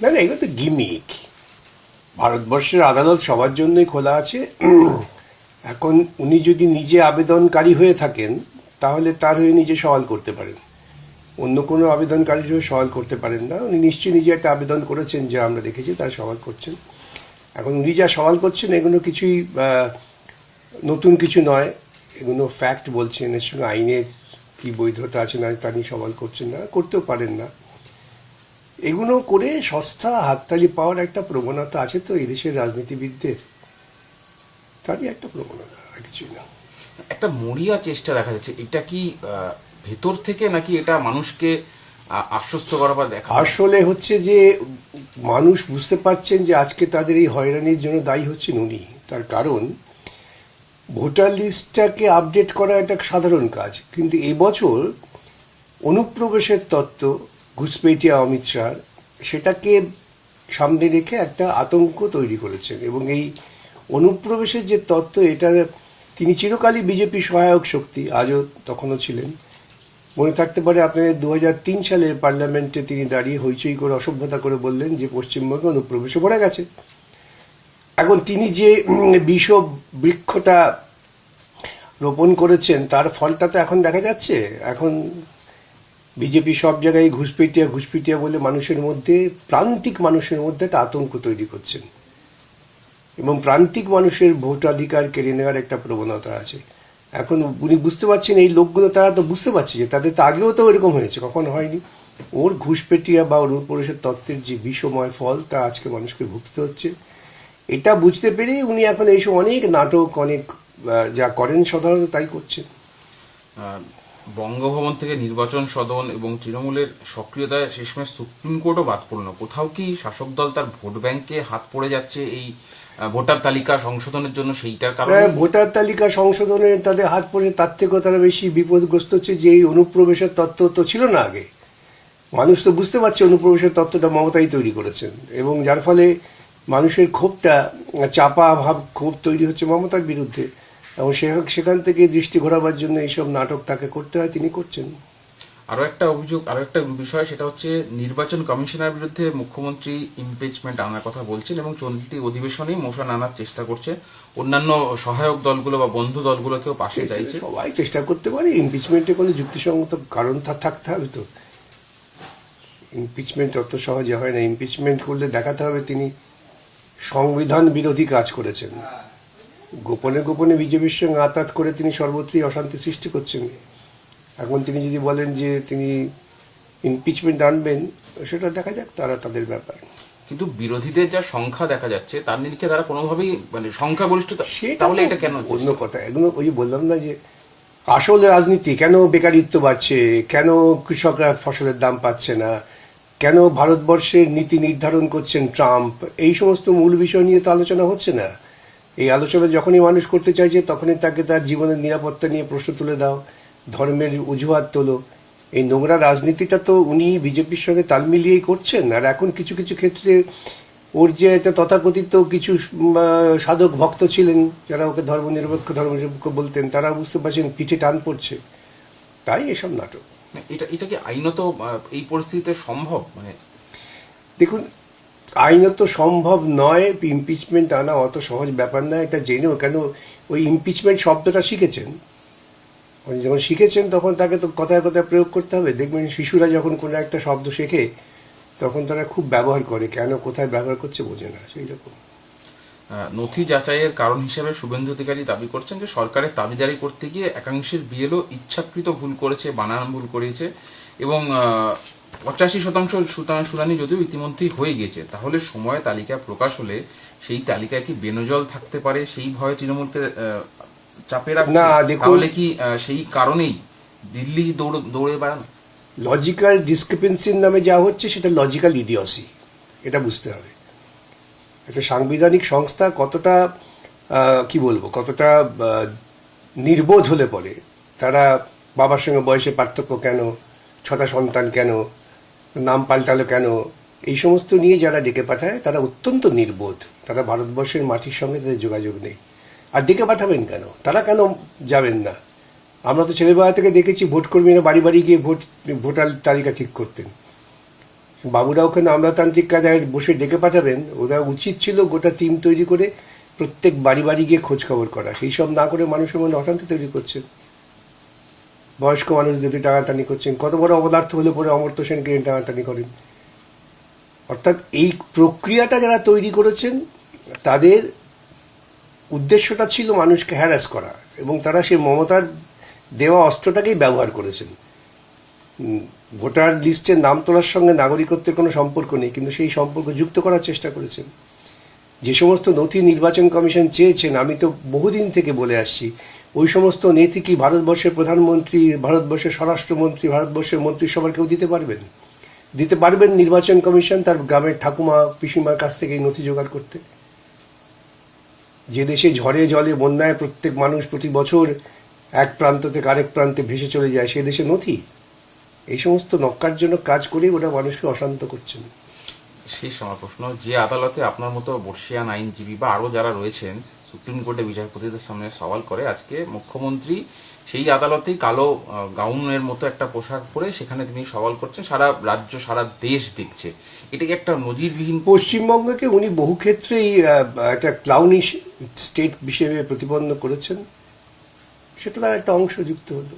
না না, এগুলো তো গিমিক ভারতবর্ষের আদালত সবার জন্যই খোলা আছে। এখন উনি যদি নিজে আবেদনকারী হয়ে থাকেন, তাহলে তার হয়ে নিজে সওয়াল করতে পারেন। অন্য কোনো আবেদনকারী হয়ে সওয়াল করতে পারেন না। উনি নিশ্চয়ই নিজে একটা আবেদন করেছেন, যে আমরা দেখেছি, তার সওয়াল করছেন। এখন উনি যা সওয়াল করছেন, এগুলো কিছুই নতুন কিছু নয়। এগুলো ফ্যাক্ট বলছেন, এর সঙ্গে আইনের কি বৈধতা আছে না, তা নিয়ে সওয়াল করছেন না, করতেও পারেন না। এগুলো করে সস্তা হাততালি পাওয়ার একটা প্রবণতা আছে তো এদেশের রাজনীতিবিদদের? তারই একটা প্রবণতা আর কিছুই না। একটা মরিয়া চেষ্টা দেখা যাচ্ছে। এটা কি ভেতর থেকে নাকি এটা মানুষকে আশ্বস্ত করা বা দেখা? আসলে হচ্ছে যে মানুষ বুঝতে পারছেন যে আজকে তাদের এই হয়রানির জন্য দায়ী হচ্ছেন উনি। তার কারণ ভোটার লিস্টটাকে আপডেট করা একটা সাধারণ কাজ। কিন্তু এবছর অনুপ্রবেশের তত্ত্ব ঘুষপেটিয়া অমিত শাহ, সেটাকে সামনে রেখে একটা আতঙ্ক তৈরি করেছেন এবং এই অনুপ্রবেশের যে তত্ত্ব, এটা তিনি চিরকালই বিজেপি সহায়ক শক্তি, আজও তখনও ছিলেন। মনে থাকতে পারে আপনাদের দু সালে পার্লামেন্টে তিনি দাঁড়িয়ে হইচই করে, অসভ্যতা করে বললেন যে পশ্চিমবঙ্গে অনুপ্রবেশে ভরে গেছে। এখন তিনি যে বিষ বৃক্ষটা রোপণ করেছেন, তার ফলটা তো এখন দেখা যাচ্ছে। এখন বিজেপি সব জায়গায় ঘুষপিটিয়া ঘুষপিটিয়া বলে মানুষের মধ্যে, প্রান্তিক মানুষের মধ্যে একটা আতঙ্ক তৈরি করছেন। এবং প্রান্তিক মানুষের ভোটাধিকার কেড়ে নেওয়ার একটা প্রবণতা আছে। এখন উনি বুঝতে পারছেন, এই লোকগুলো তারা তো বুঝতে পারছে যে তাদের তো আগেও তো এরকম হয়েছে, কখনো হয়নি। ওর ঘুষপেটিয়া বা পরিষদ তত্ত্বের যে বিষময় ফল, তা আজকে মানুষকে ভুগতে হচ্ছে। এটা বুঝতে পেরেই উনি এখন এইসব অনেক নাটক, অনেক যা করেন সাধারণত তাই করছেন। বঙ্গভবন থেকে নির্বাচন সদন এবং তৃণমূলের সক্রিয়তায় শেষমেশ সুপ্রিম কোর্টও বাদ পড়ল। কোথাও কি শাসক দল তার ভোট ব্যাংকে হাত পড়ে যাচ্ছে এই ভোটার তালিকা সংশোধনের জন্য সেইটার কারণে? হ্যাঁ, ভোটার তালিকা সংশোধনে তাদের হাত পড়ে তার থেকেও তারা বেশি বিপদগ্রস্ত হচ্ছে যে এই অনুপ্রবেশের তত্ত্ব তো ছিল না আগে। মানুষ তো বুঝতে পারছে অনুপ্রবেশের তত্ত্বটা মমতাই তৈরি করেছেন এবং যার ফলে মানুষের ক্ষোভটা চাপা ভাব ক্ষোভ তৈরি হচ্ছে মমতার বিরুদ্ধে। এবং সেখান থেকে দৃষ্টি ঘোরাবার জন্য এইসব নাটক তাকে করতে হয় তিনি করছেন। আরও একটা অভিযোগ আরও একটা বিষয় সেটা হচ্ছে নির্বাচন কমিশনের বিরুদ্ধে মুখ্যমন্ত্রী ইমপিচমেন্ট আনার কথা বলছেন এবং চলতি অধিবেশনে মোশন আনার চেষ্টা করছে। অন্যান্য সহায়ক দলগুলো বা বন্ধু দলগুলোকেও পাশে চাইছে। সবাই চেষ্টা করতে পারে ইমপিচমেন্টে কোনো যুক্তিসঙ্গত কারণ থাকতে হবে তো। ইমপিচমেন্ট অত সহজে হয় না ইমপিচমেন্ট করলে দেখাতে হবে তিনি সংবিধান বিরোধী কাজ করেছেন। গোপনে গোপনে বিজেপির সঙ্গে আতাত করে তিনি সর্বত্রই অশান্তি সৃষ্টি করছেন। এখন তিনি যদি বলেন যে তিনি ইমপিচমেন্ট আনবেন সেটা দেখা যাক তারা তাদের ব্যাপার। কিন্তু বিরোধীদের যা সংখ্যা দেখা যাচ্ছে তার নিরিখে তারা কোনোভাবেই মানে সংখ্যাগরিষ্ঠতা তাহলে এটা কেন অন্য কথা। এগুলো ওই যে বললাম না যে আসল রাজনীতি কেন বেকারিত্ব বাড়ছে কেন কৃষকরা ফসলের দাম পাচ্ছে না কেন ভারতবর্ষের নীতি নির্ধারণ করছেন ট্রাম্প এই সমস্ত মূল বিষয় নিয়ে তো আলোচনা হচ্ছে না। এই আলোচনা যখনই মানুষ করতে চাইছে তখনই তাকে তার জীবনের নিরাপত্তা নিয়ে প্রশ্ন তুলে দাও ধর্মের অজুহাত তোলো। এই নোংরা রাজনীতিটা তো উনি বিজেপির সঙ্গে তাল মিলিয়েই করছেন আর এখন কিছু কিছু ক্ষেত্রে ওর যে একটা তথাকথিত কিছু সাধক ভক্ত ছিলেন যারা ওকে ধর্মনিরপেক্ষ ধর্মনিরপেক্ষ বলতেন তারা বুঝতে পারছেন পিঠে টান পড়ছে। তাই এসব নাটক। এটা এটা কি আইনত এই পরিস্থিতিতে সম্ভব? মানে দেখুন আইনত সম্ভব নয় ইমপিচমেন্ট আনা, অত সহজ ব্যাপার না এটা জেনেও, কেন ওই ইমপিচমেন্ট শব্দটা শিখেছেন? যখন শিখেছেন, তখন তাকে তো কথায় কথায় প্রয়োগ করতে হবে। দেখবেন শিশুরা যখন কোনো একটা শব্দ শেখে, তখন তারা খুব ব্যবহার করে। কেন, কোথায় ব্যবহার করছে, বোঝে না, সেই রকম। নথি যাচাইয়ের কারণ হিসেবে শুভেন্দু অধিকারী দাবি করছেন যে, সরকারের দাবিদারি করতে গিয়ে একাংশের বিএলও ইচ্ছাকৃত ভুল করেছে, বানান ভুল করেছে এবং পঁচাশি শতাংশ শুনানি যদিও ইতিমধ্যেই হয়ে গেছে তাহলে সময় তালিকা প্রকাশ হলে সেই তালিকায় কি বেনজল থাকতে পারে? সেই ভয়ে তৃণমূলকে চাপে রাখছে? তাহলে কি সেই কারণেই দিল্লি দৌড় দৌড়ে বেড়ানো? লজিক্যাল ডিসক্রিপেন্সির নামে যা হচ্ছে সেটা লজিক্যাল ইডিওসি এটা বুঝতে হবে। একটা সাংবিধানিক সংস্থা কতটা কি বলব কতটা নির্বোধ হলে পরে তারা বাবার সঙ্গে বয়সে পার্থক্য কেন ছটা সন্তান কেন নাম পাল্টালো কেন? এই সমস্ত নিয়ে যারা ডেকে পাঠায়, তারা অত্যন্ত নির্বোধ। তারা ভারতবর্ষের মাটির সঙ্গে তাদের যোগাযোগ নেই। আর ডেকে পাঠাবেন কেন? তারা কেন যাবেন না? আমরা তো ছেলেবেলা থেকে দেখেছি ভোট কর্মীরা বাড়ি বাড়ি গিয়ে ভোট, ভোটার তালিকা ঠিক করতেন। বাবুরা ওখানে আমলাতান্ত্রিক কাজায় বসে ডেকে পাঠাবেন, ওরা উচিত ছিল গোটা টিম তৈরি করে প্রত্যেক বাড়ি বাড়ি গিয়ে খোঁজখবর করা। সেই সব না করে মানুষের মধ্যে অশান্তি তৈরি করছেন বয়স্ক মানুষ দিয়ে টানাটানি করছেন, কত বড় অপদার্থ হলে পরে অমর্ত্য সেনকে টানাটানি করেন? অর্থাৎ এই প্রক্রিয়াটা যারা তৈরি করেছেন, তাদের উদ্দেশ্যটা ছিল মানুষকে হ্যারাস করা এবং তারা সেই মমতার দেওয়া অস্ত্রটাকেই ব্যবহার করেছেন। ভোটার লিস্টের নাম তোলার সঙ্গে নাগরিকত্বের কোনো সম্পর্ক নেই, কিন্তু সেই সম্পর্ক যুক্ত করার চেষ্টা করেছেন। যে সমস্ত নথি নির্বাচন কমিশন চেয়েছেন, আমি তো বহুদিন থেকে বলে আসছি, ওই সমস্ত নথি কি ভারতবর্ষের প্রধানমন্ত্রী, ভারতবর্ষের স্বরাষ্ট্রমন্ত্রী, ভারতবর্ষের মন্ত্রিসভার কেউ দিতে পারবেন? দিতে পারবেন নির্বাচন কমিশন তার গ্রামের ঠাকুমা, পিসিমার কাছ থেকে এই নথি জোগাড় করতে। যে দেশে ঝড়ে জলে বন্যায় প্রত্যেক মানুষ প্রতি বছর এক প্রান্ত থেকে আরেক প্রান্তে ভেসে চলে যায়, সে দেশে নথি? এই সমস্ত নক্কার জন্য কাজ করেই ওরা মানুষকে অশান্ত করছেন। শেষ আমার প্রশ্ন, যে আদালতে আপনার মতো বর্ষিয়ান আইনজীবী বা আরও যারা রয়েছেন, সুপ্রিম কোর্টে বিচারপতিদের সামনে সওয়াল করে আজকে মুখ্যমন্ত্রী সেই আদালতেই কালো গাউনের মতো একটা পোশাক পরে সেখানে তিনি সওয়াল করছেন, সারা রাজ্য, সারা দেশ দেখছে। এটাকে একটা নজিরবিহীন পশ্চিমবঙ্গকে উনি বহু ক্ষেত্রেই একটা ক্লাউনি স্টেট হিসেবে প্রতিপন্ন করেছেন। সেটা তার একটা অংশ যুক্ত হলো।